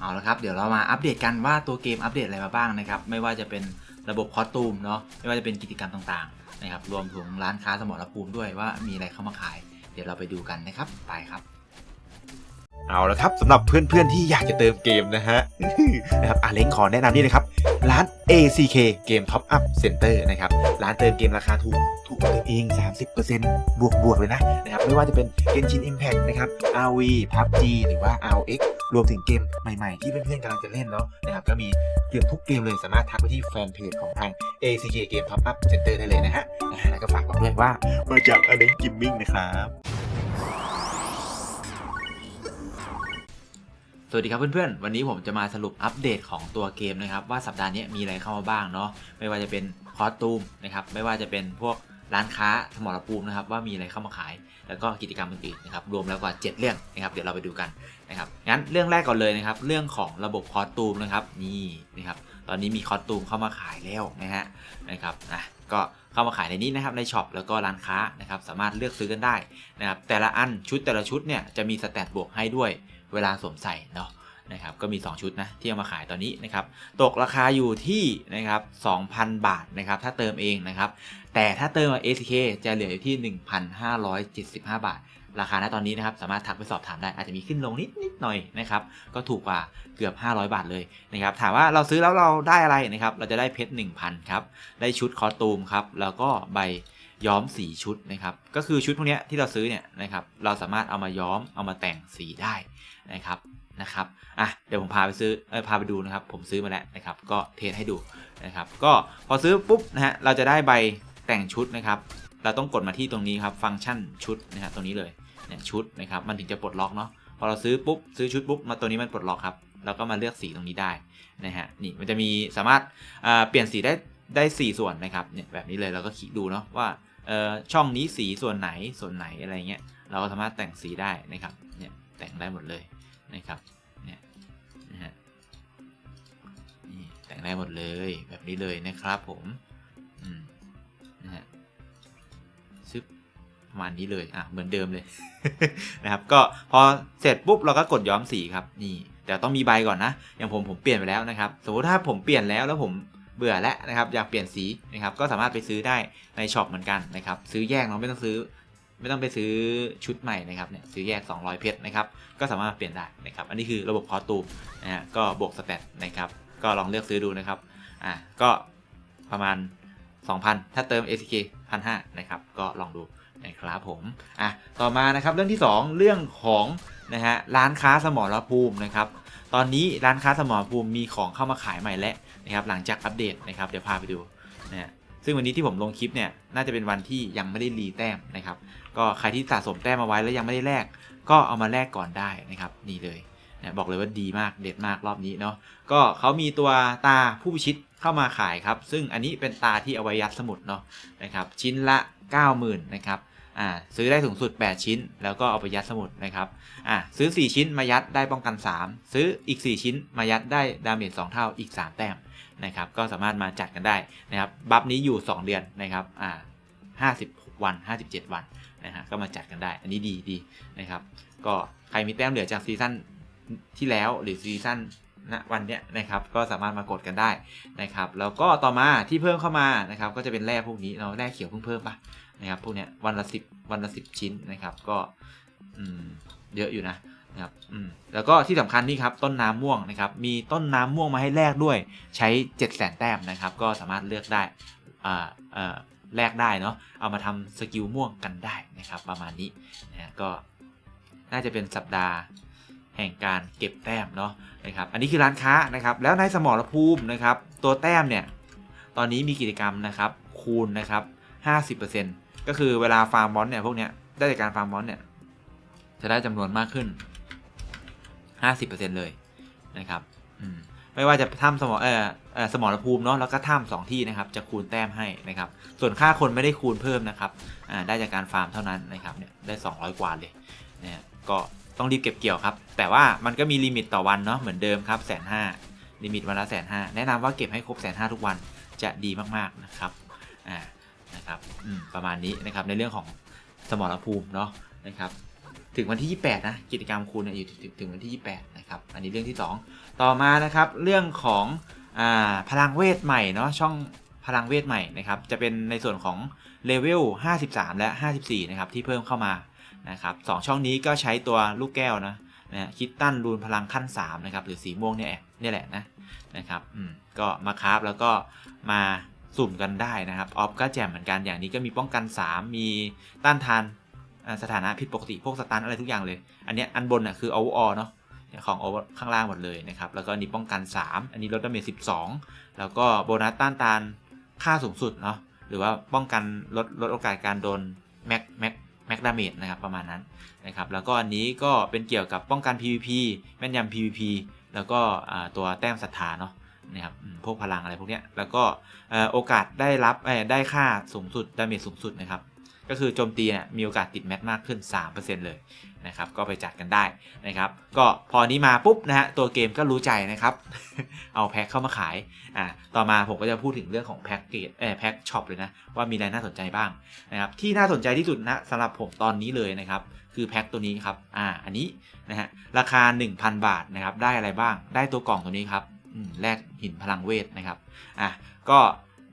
เอาละครับ เดี๋ยวเรามาอัปเดตกันว่าตัวเกมอัปเดตอะไรมาบ้างนะครับ ไม่ว่าจะเป็นระบบคอสตูมเนาะ ไม่ว่าจะเป็นกิจกรรมต่างๆนะครับ รวมถึงร้านค้าสมรภูมิด้วยว่ามีอะไรเข้ามาขาย เดี๋ยวเราไปดูกันนะครับ ไปครับ เอาละครับสำหรับเพื่อนๆที่อยากจะเติมเกมนะฮะนะครับอาเล้งขอแนะนำนี่นะครับ ร้าน ACK Game Top Up Center นะครับ ร้านเติมเกมราคาถูก ถูกกว่าตัวเอง 30%บวกบวกเลยนะนะครับ ไม่ว่าจะเป็น Genshin Impact นะครับ RV PUBG หรือว่า RX รวมถึงเกมใหม่ ๆ ที่เพื่อนๆกำลังจะเล่นเนาะนะครับ ก็มีเกือบทุกเกมเลยสามารถทักไปที่แฟนเพจของทาง ACK Game Top Up Center ได้เลยนะฮะแล้วก็ฝากบอกด้วยว่ามาจากอาเล้งกิมมิ่งนะครับ วัสดีครับเพื่อนๆ วันนี้ผมจะมาสรุปอัปเดตของตัวเกมนะครับ ว่าสัปดาห์นี้มีอะไรเข้ามาบ้างเนาะไม่ว่าจะเป็นคอสตูมนะครับไม่ว่าจะเป็นพวกร้านค้าสมรภูมินะครับว่ามีอะไรเข้ามาขาย แล้วก็กิจกรรมอื่นๆนะครับรวมแล้วกว่า 7 เรื่องนะครับเดี๋ยวเราไปดูกันนะครับงั้นเรื่องแรกก่อนเลยนะครับเรื่องของระบบคอสตูมนะครับนี่นะครับตอนนี้มีคอสตูมเข้ามาขายแล้วนะฮะนะครับนะก็เข้ามาขายในนี้นะครับในช็อปแล้วก็ร้านค้านะครับสามารถเลือกซื้อกันได้นะครับแต่ละอันชุดแต่ละชุดเนี่ยจะมีสแตทบวกให้ด้วย เวลาสวมใส่เนาะนะครับก็มี 2 ชุดนะที่เอามาขายตอนนี้นะครับตกราคาอยู่ที่นะครับ2,000 บาทนะครับถ้าเติมเองนะครับแต่ถ้าเติมกับ ACK จะเหลืออยู่ที่ 1,575 บาท ราคาณตอนนี้นะครับสามารถทักไปสอบถามได้อาจจะมีขึ้นลงนิดนิดหน่อยนะครับก็ถูกกว่าเกือบ 500 บาทเลยนะครับถามว่าเราซื้อแล้วเราได้อะไรนะครับเราจะได้เพชร 1,000 ครับ ได้ชุดคอตูมครับแล้วก็ใบ ย้อมสีชุดนะครับ ก็คือชุดพวกนี้ที่เราซื้อเนี่ยนะครับ เราสามารถเอามาย้อมเอามาแต่งสีได้นะครับนะครับอะเดี๋ยวผมพาไปซื้อเออพาไปดูนะครับ ผมซื้อมาแล้วนะครับ ก็เทสให้ดูนะครับ ก็พอซื้อปุ๊บนะฮะเราจะได้ใบแต่งชุดนะครับ เราต้องกดมาที่ตรงนี้ครับฟังก์ชันชุดนะฮะตรงนี้เลยเนี่ยชุดนะครับ มันถึงจะปลดล็อกเนาะพอเราซื้อปุ๊บซื้อชุดปุ๊บมาตัวนี้มันปลดล็อกครับเราก็มาเลือกสีตรงนี้ได้นะฮะนี่มันจะมีสามารถอ่าเปลี่ยนสีได้ได้สี่ส่วนนะครับเนี่ยแบบนี้เลยเราก็คลิกดูเนาะว่า เอ่อช่องนี้สีส่วนไหนส่วนไหนอะไรเงี้ยเราก็สามารถแต่งสีได้นะครับเนี่ยแต่งได้หมดเลยนะครับเนี่ยนะฮะนี่แต่งได้หมดเลยแบบนี้เลยนะครับผมอืมนะฮะซึบประมาณนี้เลยอะเหมือนเดิมเลย นะครับ ก็พอเสร็จปุ๊บเราก็กดย้อมสีครับนี่แต่ต้องมีใบก่อนนะ อย่างผมผมเปลี่ยนไปแล้วนะครับ สมมติถ้าผมเปลี่ยนแล้วแล้วผม เบื่อแล้วนะครับอยากเปลี่ยนสีนะครับก็สามารถไปซื้อได้ในช็อปเหมือนกันนะครับซื้อแยกเราไม่ต้องซื้อ ไม่ต้องไปซื้อชุดใหม่นะครับเนี่ยซื้อแยก 200 เพชรนะครับก็สามารถเปลี่ยนได้นะครับอันนี้คือระบบคอตูมนะฮะก็บวกสเตตนะครับก็ลองเลือกซื้อดูนะครับอะก็ประมาณ 2,000 ถ้าเติม ACK 1,500นะครับก็ลองดูนะครับผมอะต่อมานะครับเรื่องที่ 2 เรื่องของนะฮะร้านค้าสมรภูมินะครับ ตอนนี้ร้านค้าสมรภูมิมีของเข้ามาขายใหม่แล้วนะครับหลังจากอัปเดตนะครับเดี๋ยวพาไปดูนะฮะซึ่งวันนี้ที่ผมลงคลิปเนี่ยน่าจะเป็นวันที่ยังไม่ได้รีแต้มนะครับ ก็ใครที่สะสมแต้มมาไว้แล้วยังไม่ได้แลกก็เอามาแลกก่อนได้นะครับนี่เลยนะบอกเลยว่าดีมากเด็ดมากรอบนี้เนาะก็เขามีตัวตาผู้พิชิตเข้ามาขายครับ ซึ่งอันนี้เป็นตาที่เอาไว้ยัดสมุดเนาะนะครับชิ้นละ 90,000นะครับ อ่าซื้อได้สูงสุด 8 ชิ้น แล้วก็เอาไปยัดสมุดนะครับอ่าซื้อ 4 ชิ้นมายัดได้ป้องกัน 3 ซื้ออีก 4 ชิ้นมายัดได้ดาเมจ2เท่าอีก 3 แต้มนะครับก็สามารถมาจัดกันได้นะครับบัฟนี้อยู่ 2 เดือนนะครับอ่า56 วัน 57 วันนะฮะก็มาจัดกันได้ อันนี้ดีดีนะครับ ก็ใครมีแต้มเหลือจากซีซั่นที่แล้วหรือซีซั่นณวันเนี้ยนะครับก็สามารถมากดกันได้นะครับ แล้วก็ต่อมาที่เพิ่มเข้ามานะครับ ก็จะเป็นแร่พวกนี้เราแร่เขียวเพิ่งเพิ่มปะ นะครับพวกเนี้ยวันละสิบวันละสิบชิ้นนะครับก็เยอะอยู่นะนะครับแล้วก็ที่สำคัญนี่ครับต้นน้ำม่วงนะครับมีต้นน้ำม่วงมาให้แลกด้วยใช้7 0 0 0 0แต้มนะครับก็สามารถเลือกได้อ่าอ่าแลกได้เนาะเอามาทำสกิลม่วงกันได้นะครับประมาณนี้นะก็น่าจะเป็นสัปดาห์แห่งการเก็บแต้มเนาะนะครับอันนี้คือร้านค้านะครับแล้วในสมรภูมินะครับตัวแต้มเนี่ยตอนนี้มีกิจกรรมนะครับคูณนะครับ50% ก็คือเวลาฟาร์มมอนเนี่ยพวกเนี้ยได้จากการฟาร์มมอนเนี่ยจะได้จำนวนมากขึ้น 50%เลยนะครับมไม่ว่าจะถ้ำสมรเออเออสมรภูมิเนาะแล้วก็ถ้ำสองที่นะครับ จะคูณแต้มให้นะครับ ส่วนค่าคนไม่ได้คูณเพิ่มนะครับอ่าได้จากการฟาร์มเท่านั้นนะครับเนี่ยได้ 200 กว่าเลยเนี่ยก็ต้องรีบเก็บเกี่ยวครับ แต่ว่ามันก็มีลิมิตต่อวันเนาะเหมือนเดิมครับแสนห้าลิมิตวันละแสนห้าแนะนำว่าเก็บให้ครบแสนห้าทุกวันจะดีมากๆนะครับอ่า นะครับประมาณนี้นะครับในเรื่องของสมรภูมิเนาะนะครับถึงวันที่ 28 นะ กิจกรรมคุณเนี่ยอยู่ถึงวันที่ 28 นะครับ อันนี้เรื่องที่ 2 ต่อมานะครับ เรื่องของอพลังเวทใหม่เนาะช่องพลังเวทใหม่นะครับ จะเป็นในส่วนของเลเวล 53 และ 54 นะครับ ที่เพิ่มเข้ามานะครับสองช่องนี้ก็ใช้ตัวลูกแก้วนะนะคิดตั้นรูนพลังขั้น 3 นะครับ หรือสีม่วงเนี่ยนี่แหละนะนะครับก็มาคราฟแล้วก็มา สุ่มกันได้นะครับออฟก็แจ่มเหมือนกันอย่างนี้ก็มีป้องกัน 3 มีต้านทานสถานะผิดปกติพวกสตันอะไรทุกอย่างเลย อันนี้อันบนน่ะคือ overall เนาะของ over ข้างล่างหมดเลยนะครับ แล้วก็นี้ป้องกัน 3 อันนี้ลดดาเมจ12 แล้วก็โบนัสต้านทานค่าสูงสุดเนาะหรือว่าป้องกันลดลดโอกาสการโดนแม็กแม็กแม็กดาเมจนะครับประมาณนั้นนะครับแล้วก็อันนี้ก็เป็นเกี่ยวกับป้องกัน PVP แม่นยำ PVP แล้วก็ตัวแต้มศรัทธาเนาะ นะครับพวกพลังอะไรพวกเนี้ยแล้วก็โอกาสได้รับได้ค่าสูงสุดดาเมจสูงสุดนะครับก็คือโจมตีเนี่ยมีโอกาสติดแมทมากขึ้น 3%เลยนะครับก็ไปจัดกันได้นะครับ ก็พอนี้มาปุ๊บนะฮะตัวเกมก็รู้ใจนะครับ เอาแพ็คเข้ามาขายอ่าต่อมาผมก็จะพูดถึงเรื่องของแพ็คเกจเออแพ็คช็อปเลยนะ ว่ามีอะไรน่าสนใจบ้างนะครับที่น่าสนใจที่สุดนะสำหรับผมตอนนี้เลยนะครับ คือแพ็คตัวนี้ครับอ่าอันนี้นะฮะราคา 1,000 บาทนะครับได้อะไรบ้างได้ตัวกล่องตัวนี้ครับ แลกหินพลังเวทนะครับอะก็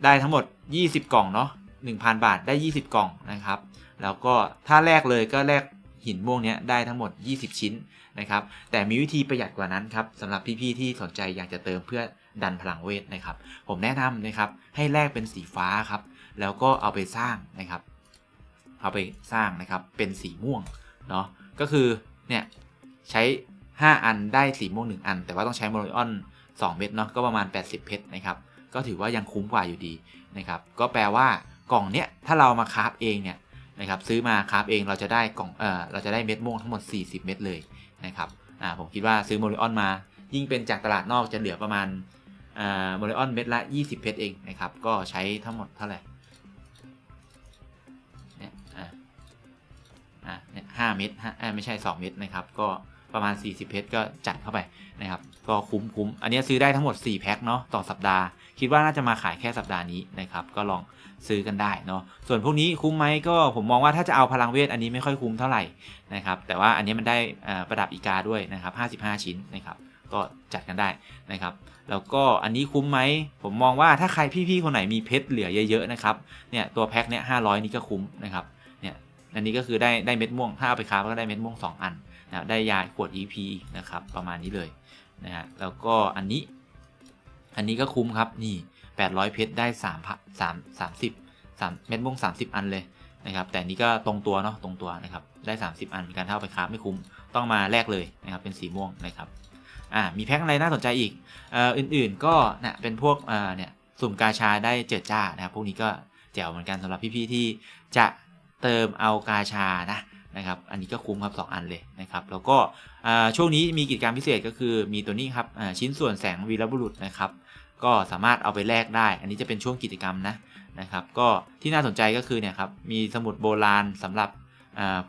ได้ทั้งหมด 20 กล่องเนาะ1,000 บาทได้ 20 กล่องนะครับ แล้วก็ถ้าแลกเลยก็แลกหินม่วงเนี้ยได้ทั้งหมด 20 ชิ้นนะครับ แต่มีวิธีประหยัดกว่านั้นครับสำหรับพี่ๆที่สนใจอยากจะเติมเพื่อดันพลังเวทนะครับ ผมแนะนำนะครับให้แลกเป็นสีฟ้าครับ แล้วก็เอาไปสร้างนะครับ เอาไปสร้างนะครับเป็นสีม่วงเนาะก็คือเนี่ยใช้ 5 อันได้สีม่วง 1 อัน แต่ว่าต้องใช้โมโลออน 2 เม็ดเนาะก็ประมาณ 80 เพชรนะครับ ก็ถือว่ายังคุ้มกว่าอยู่ดีนะครับ ก็แปลว่ากล่องเนี้ยถ้าเรามาคราฟเองเนี่ยนะครับซื้อมาคราฟเองเราจะได้กล่องเออเราจะได้เม็ดม่วงทั้งหมด 40 เม็ดเลยนะครับอ่าผมคิดว่าซื้อโมโลออนมา ยิ่งเป็นจากตลาดนอกจะเหลือประมาณอ่าโมโลออนเม็ดละ 20 เพชรเองนะครับก็ใช้ทั้งหมดเท่าไหร่เนี่ยอ่าอ่าเนี่ยห้าเม็ดห้าไม่ใช่ 2 เม็ดนะครับก็ ประมาณ 40 เพชรก็จัดเข้าไปนะครับ ก็คุ้มคุ้มอันนี้ซื้อได้ทั้งหมด 4 แพ็คเนาะต่อสัปดาห์ คิดว่าน่าจะมาขายแค่สัปดาห์นี้นะครับ ก็ลองซื้อกันได้เนาะส่วนพวกนี้คุ้มไหมก็ผมมองว่าถ้าจะเอาพลังเวทอันนี้ไม่ค่อยคุ้มเท่าไหร่นะครับ แต่ว่าอันนี้มันได้ประดับอีกาด้วยนะครับ 55 ชิ้นนะครับ ก็จัดกันได้นะครับแล้วก็อันนี้คุ้มไหม ผมมองว่าถ้าใครพี่ๆคนไหนมีเพชรเหลือเยอะๆนะครับ เนี่ยตัวแพ็คเนี่ย500นี่ก็คุ้มนะครับ เนี่ยอันนี้ก็คือได้ได้เม็ดม่วง ถ้าเอาไปค้าก็ได้เม็ดม่วง 2 อัน นะได้ยาขวด EP นะครับประมาณนี้เลยนะฮะแล้วก็อันนี้ อันนี้ก็คุ้มครับนี่ 800 เพชรได้3 3 30 3 เม็ดม่วง30 อันเลยนะครับแต่นี้ก็ตรงตัวเนาะตรงตัวนะครับได้ 30 อันมือนกันถ้าเอาไปค้าไม่คุ้มต้องมาแลกเลยนะครับเป็นสีม่วงนะครับอ่ามีแพ็คอะไรน่าสนใจอีกเอ่ออื่นๆก็เนี่ยเป็นพวกเอ่อเนี่ยสุ่มกาชาได้เจิดจ้านะครับพวกนี้ก็แจ๋วเหมือนกันสำหรับพี่ๆที่จะเติมเอากาชานะ นะครับ อันนี้ก็คุ้มครับ 2 อันเลยนะครับ แล้วก็ช่วงนี้มีกิจกรรมพิเศษก็คือมีตัวนี้ครับชิ้นส่วนแสงวีรบุรุษนะครับ ก็สามารถเอาไปแลกได้ อันนี้จะเป็นช่วงกิจกรรมนะนะครับ ก็ที่น่าสนใจก็คือเนี่ยครับมีสมุดโบราณสำหรับ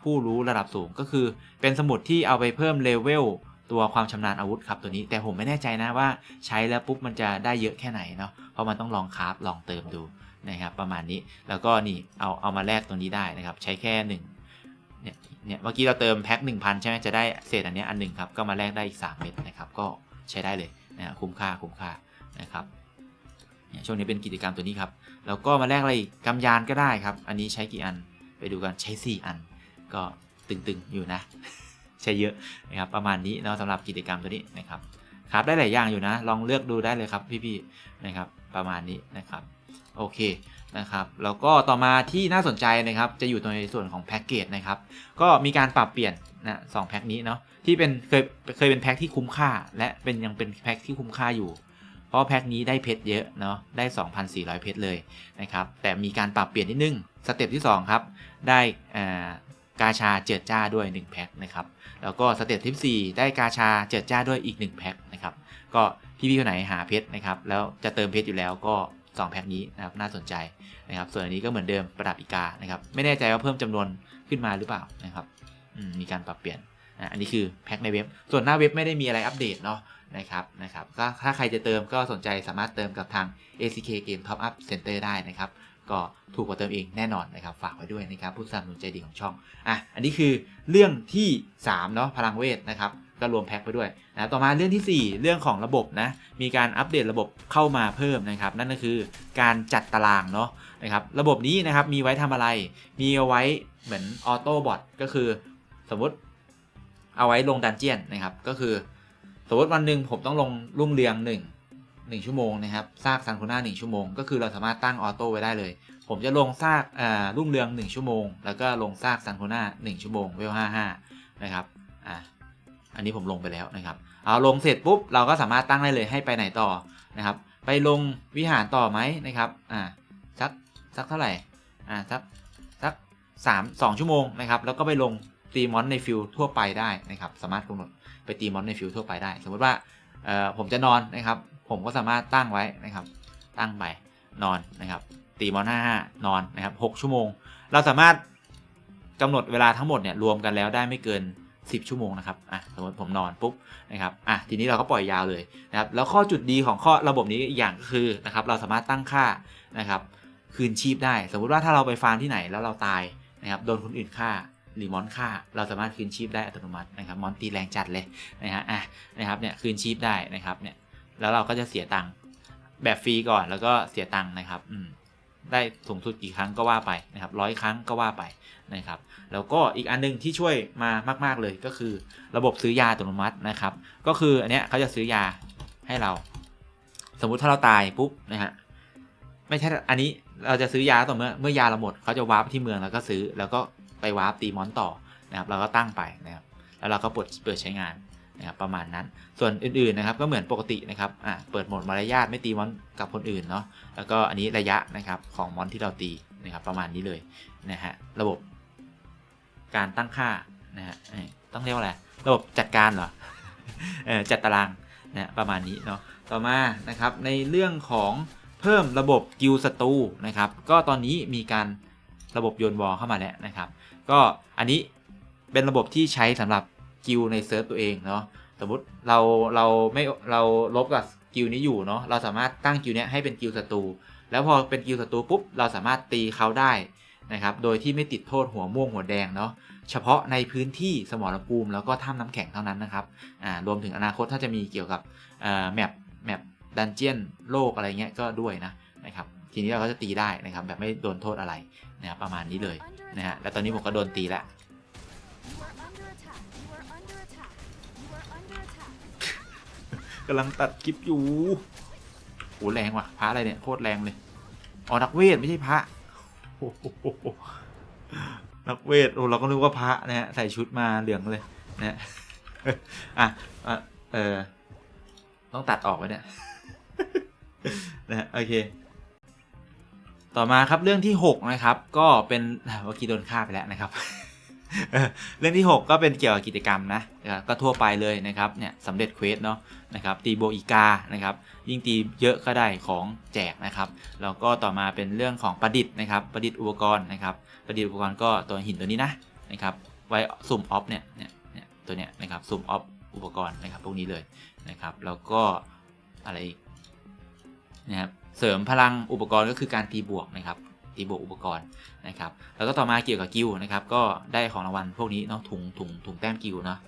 ผู้รู้ระดับสูงก็คือเป็นสมุดที่เอาไปเพิ่มเลเวลตัวความชำนาญอาวุธครับตัวนี้แต่ผมไม่แน่ใจนะว่าใช้แล้วปุ๊บมันจะได้เยอะแค่ไหนเนาะเพราะมันต้องลองคราฟลองเติมดูนะครับประมาณนี้แล้วก็นี่เอาเอามาแลกตัวนี้ได้นะครับ ใช้แค่หนึ่ง เนี่ยเนี่ยเมื่อกี้เราเติมแพ็ค1,000 ใช่ไหมจะได้เศษอันนี้อันหนึ่งครับ ก็มาแลกได้อีก 3 เม็ดนะครับ ก็ใช้ได้เลยนะฮะคุ้มค่าคุ้มค่านะครับเนี่ยช่วงนี้เป็นกิจกรรมตัวนี้ครับ แล้วก็มาแลกอะไรกกำยานก็ได้ครับ อันนี้ใช้กี่อันไปดูกันใช้ 4 อัน ก็ตึงๆอยู่นะ ใช้เยอะนะครับประมาณนี้เนาะสำหรับกิจกรรมตัวนี้นะครับครับได้หลายอย่างอยู่นะ ลองเลือกดูได้เลยครับพี่ๆนะครับ ประมาณนี้นะครับ โอเค นะครับแล้วก็ต่อมาที่น่าสนใจนะครับ จะอยู่ในส่วนของแพ็กเกจนะครับ ก็มีการปรับเปลี่ยนนะสองแพ็กนี้เนาะที่เป็นเคยเคยเป็นแพ็กที่คุ้มค่า และเป็นยังเป็นแพ็กที่คุ้มค่าอยู่ เพราะแพ็กนี้ได้เพชรเยอะเนาะได้ 2,400 เพชรเลยนะครับ แต่มีการปรับเปลี่ยนนิดนึงสเต็ปที่ 2 ครับ ได้กาชาเจิดจ้าด้วย 1 แพ็คนะครับ แล้วก็สเต็ปที่4ได้กาชาเจิดจ้าด้วยอีก 1 แพ็คนะครับ ก็พี่ๆคนไหนหาเพชรนะครับ แล้วจะเติมเพชรอยู่แล้วก็ 2แพ็คนี้นะครับน่าสนใจนะครับ ส่วนอันนี้ก็เหมือนเดิมประดับอีกานะครับ ไม่แน่ใจว่าเพิ่มจำนวนขึ้นมาหรือเปล่านะครับมีการปรับเปลี่ยนอะอันนี้คือแพ็คในเว็บ ส่วนหน้าเว็บไม่ได้มีอะไรอัปเดตเนาะนะครับนะครับก็ถ้าใครจะเติมก็สนใจสามารถเติมกับทาง ACK Game Top Up Center ได้นะครับ ก็ก็ถูกกว่าเติมเองแน่นอนนะครับ ฝากไว้ด้วยนะครับผู้สนับสนุนใจดีของช่องอะอันนี้คือเรื่องที่3เนาะพลังเวทนะครับ ก็รวมแพ็คไปด้วยนะต่อมาเรื่องทีสี่ 4 เรื่องของระบบนะมีการอัปเดตระบบเข้ามาเพิ่มนะครับ นั่นก็คือการจัดตารางเนาะนะครับระบบนี้นะครับมีไว้ทำอะไร มีเอาไว้เหมือนออโต้บอทก็คือ สมมติเอาไว้ลงดันเจียนนะครับก็คือ สมมติวันหนึ่งผมต้องลงรุ่งเรือง1 1 ชั่วโมงนะครับซากซันโคน่า1ชั่วโมง ก็คือเราสามารถตั้งออโต้ไว้ได้เลย ผมจะลงซากอ่ารุ่งเรือง 1 ชั่วโมง แล้วก็ลงซากซันโคน่า1ชั่วโมงเวล55นะครับอ่า อันนี้ผมลงไปแล้วนะครับเอาลงเสร็จปุ๊บเราก็สามารถตั้งได้เลยให้ไปไหนต่อนะครับ ไปลงวิหารต่อไหมนะครับอ่าสักสักเท่าไหร่อ่าสักสักสามสองชั่วโมงนะครับ แล้วก็ไปลงตีมอนในฟิลทั่วไปได้นะครับ สามารถกำหนดไปตีมอนในฟิลทั่วไปได้ สมมติว่าเอ่อผมจะนอนนะครับ ผมก็สามารถตั้งไว้นะครับ ตั้งไปนอนนะครับ ตีมอนห้าห้านอนนะครับหกชั่วโมง เราสามารถกำหนดเวลาทั้งหมดเนี่ยรวมกันแล้วได้ไม่เกิน 10 ชั่วโมงนะครับอะสมมติผมนอนปุ๊บนะครับอะทีนี้เราก็ปล่อยยาวเลยนะครับแล้วข้อจุดดีของข้อระบบนี้อีกอย่างก็คือนะครับเราสามารถตั้งค่านะครับคืนชีพได้ สมมุติว่าถ้าเราไปฟาร์มที่ไหนแล้วเราตายนะครับโดนคนอื่นฆ่าหรือมอนฆ่าเราสามารถคืนชีพได้อัตโนมัตินะครับมอนตีแรงจัดเลยนะฮะอะนะครับเนี่ยคืนชีพได้นะครับเนี่ยแล้วเราก็จะเสียตังค์แบบฟรีก่อนแล้วก็เสียตังค์นะครับอืม ได้สูงสุดกี่ครั้งก็ว่าไปนะครับร้อยครั้งก็ว่าไปนะครับ แล้วก็อีกอันหนึงที่ช่วยมามาก ๆเลยก็คือ ระบบซื้อยาอัตโนมัตินะครับ ก็คืออันเนี้ยเขาจะซื้อยาให้เรา สมมุติถ้าเราตายปุ๊บนะฮะไม่ใช่อันนี้เราจะซื้อยาต่อเมื่อเมื่อยาเราหมดเขาจะวาร์ปที่เมืองแล้วก็ซื้อแล้วก็ไปวาร์ปตีมอนต่อนะครับ เราก็ตั้งไปนะครับแล้วเราก็เปิดเปิดใช้งาน นะครับประมาณนั้น ส่วนอื่นๆนะครับก็เหมือนปกตินะครับอ่าเปิดโหมดมารยาทไม่ตีมอนกับคนอื่นเนาะแล้วก็อันนี้ระยะนะครับของมอนที่เราตีนะครับประมาณนี้เลยนะฮะระบบการตั้งค่านะฮะต้องเรียกว่าอะไรระบบจัดการเหรอเออจัดตารางนะประมาณนี้เนาะต่อมานะครับในเรื่องของเพิ่มระบบกิลสตูนะครับก็ตอนนี้มีการระบบโยนวอลเข้ามาแล้วนะครับ ก็อันนี้เป็นระบบที่ใช้สำหรับ กิลในเซิร์ฟตัวเองเนาะสมมติเราเราไม่เราลบกับกิลนี้อยู่เนาะเราสามารถตั้งกิลเนี้ยให้เป็นกิลศัตรูแล้วพอเป็นกิลศัตรูปุ๊บเราสามารถตีเขาได้นะครับโดยที่ไม่ติดโทษหัวม่วงหัวแดงเนาะเฉพาะในพื้นที่สมรภูมิแล้วก็ถ้ำน้ำแข็งเท่านั้นนะครับอ่ารวมถึงอนาคตถ้าจะมีเกี่ยวกับอ่าแมปแมปดันเจียนโลกอะไรเงี้ยก็ด้วยนะนะครับทีนี้เราก็จะตีได้นะครับแบบไม่โดนโทษอะไรนะครับประมาณนี้เลยนะฮะแล้วตอนนี้ผมก็โดนตีแล้ว กำลังตัดคลิปอยู่โหแรงว่ะพระอะไรเนี่ยโคตรแรงเลยอ๋อนักเวทไม่ใช่พระโอ้โหนักเวทโอ้เราก็นึกว่าพระนะฮะใส่ชุดมาเหลืองเลยนะฮะอะอะเออต้องตัดออกไว้เนี่ยนะฮะโอเคต่อมาครับเรื่องที่ 6 นะครับ ก็เป็นเมื่อกี้โดนฆ่าไปแล้วนะครับ เรื่องที่ 6 ก็เป็นเกี่ยวกับกิจกรรมนะก็ทั่วไปเลยนะครับเนี่ยสำเร็จเควสเนาะนะครับตีโบอีกานะครับยิ่งตีเยอะก็ได้ของแจกนะครับแล้วก็ต่อมาเป็นเรื่องของประดิษฐ์นะครับประดิษฐ์อุปกรณ์นะครับประดิษฐ์อุปกรณ์ก็ตัวหินตัวนี้นะนะครับไว้สุ่มออฟเนี่ยเนี่ยเนี่ยตัวเนี้ยนะครับสุ่มออฟอุปกรณ์นะครับพวกนี้เลยนะครับแล้วก็อะไรอีกนะครับเสริมพลังอุปกรณ์ก็คือการตีบวกนะครับ ตีบวกอุปกรณ์นะครับ แล้วก็ต่อมาเกี่ยวกับกิลนะครับ ก็ได้ของรางวัลพวกนี้เนาะถุงถุงถุงแต้มกิลเนาะ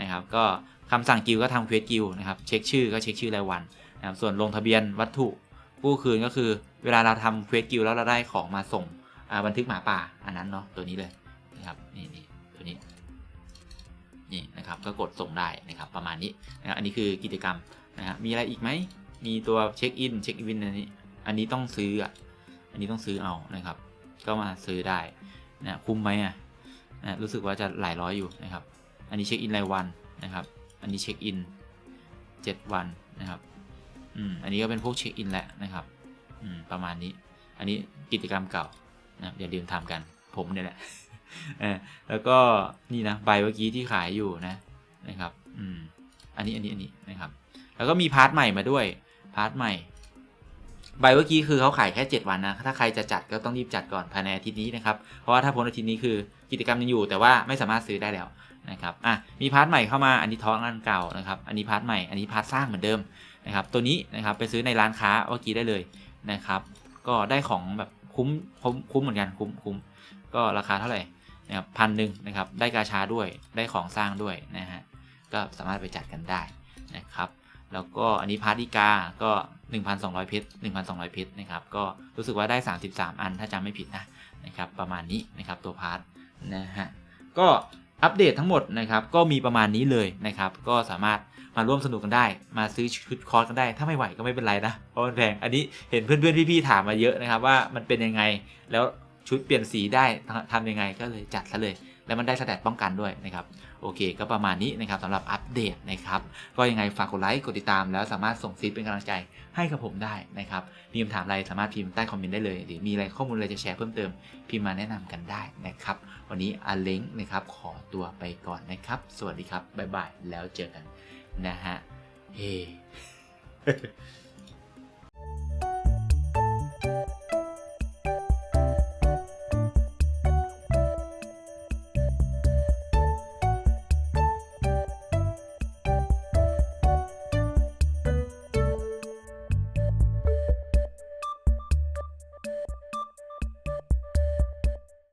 นะครับ ก็คำสั่งกิลก็ทำเควสกิลนะครับ เช็คชื่อก็เช็คชื่อรายวันนะครับ ส่วนลงทะเบียนวัตถุกู้คืนก็คือ เวลาเราทำเควสกิลแล้วเราได้ของมาส่งบันทึกหมาป่าอันนั้นเนาะตัวนี้เลยนะครับนี่นี่ตัวนี้นี่นะครับก็กดส่งได้นะครับประมาณนี้นะครับอันนี้คือกิจกรรมนะฮะมีอะไรอีกไหมมีตัวเช็คอินเช็คอินอันนี้ อันนี้ต้องซื้อ อันนี้ต้องซื้อเอานะครับ ก็มาซื้อได้นะคุ้มไหมอะนะรู้สึกว่าจะหลายร้อยอยู่นะครับ อันนี้เช็คอินรายวันนะครับ อันนี้เช็คอินเจ็ดวันนะครับอืมอันนี้ก็เป็นพวกเช็คอินแหละนะครับอืมประมาณนี้ อันนี้กิจกรรมเก่านะอย่าลืมทำกันผมเนี่ยแหละแล้วก็นี่นะใบเมื่อกี้ที่ขายอยู่นะนะครับ อืม อันนี้อันนี้อันนี้นะครับ แล้วก็มีพาร์ทใหม่มาด้วยพาร์ทใหม่ ใบเมื่อกี้คือเขาขายแค่ 7 วันนะ ถ้าใครจะจัดก็ต้องรีบจัดก่อนภายในอาทิตย์นี้นะครับ เพราะว่าถ้าพ้นอาทิตย์นี้คือกิจกรรมยังอยู่แต่ว่าไม่สามารถซื้อได้แล้วนะครับ อะ มีพาร์ทใหม่เข้ามาอันนี้ท้องอันเก่านะครับ อันนี้พาร์ทใหม่ อันนี้พาร์ทสร้างเหมือนเดิมนะครับ ตัวนี้นะครับไปซื้อในร้านค้าเมื่อกี้ได้เลยนะครับ ก็ได้ของแบบคุ้มคุ้มคุ้มเหมือนกันคุ้มคุ้มก็ราคาเท่าไหร่นะครับพันหนึ่งนะครับ ได้กาชาด้วย ได้ของสร้างด้วยนะฮะ ก็สามารถไปจัดกันได้นะครับ แล้วก็อันนี้พาร์ติกาก็ 1,200 เพชร 1,200 เพชรนะครับ ก็รู้สึกว่าได้ 33 อันถ้าจำไม่ผิดนะนะครับ ประมาณนี้นะครับตัวพาร์ทนะฮะ ก็อัปเดตทั้งหมดนะครับก็มีประมาณนี้เลยนะครับ ก็สามารถมาร่วมสนุกกันได้ มาซื้อชุดคอร์สกันได้ ถ้าไม่ไหวก็ไม่เป็นไรนะเพราะมันแพงอันนี้เห็นเพื่อนๆพี่ๆถามมาเยอะนะครับว่ามันเป็นยังไงแล้วชุดเปลี่ยนสีได้ทำยังไงก็เลยจัดซะเลย แล้วมันได้สแตทป้องกันด้วยนะครับโอเค ก็ประมาณนี้นะครับสำหรับอัปเดตนะครับก็ยังไงฝากกดไลค์กดติดตาม แล้วสามารถส่งฟีดเป็นกำลังใจให้กับผมได้นะครับมีคำถามอะไรสามารถพิมพ์ใต้คอมเมนต์ได้เลย หรือมีอะไรข้อมูลอะไรจะแชร์เพิ่มเติมพิมพ์มาแนะนำกันได้นะครับวันนี้อาเล้งนะครับขอตัวไปก่อนนะครับ สวัสดีครับบ๊ายบายแล้วเจอกันนะฮะเฮ้